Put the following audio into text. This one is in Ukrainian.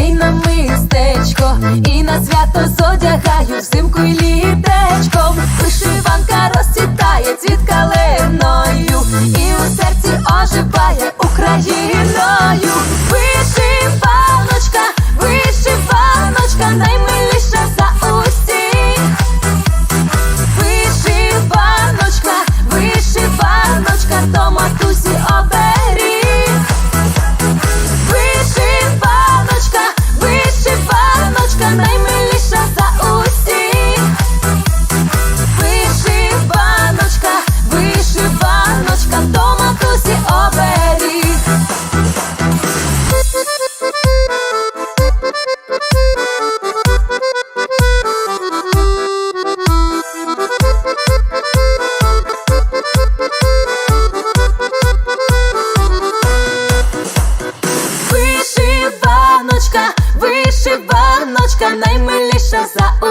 Ще на мистечко, і на свято зодягаю всі. наша за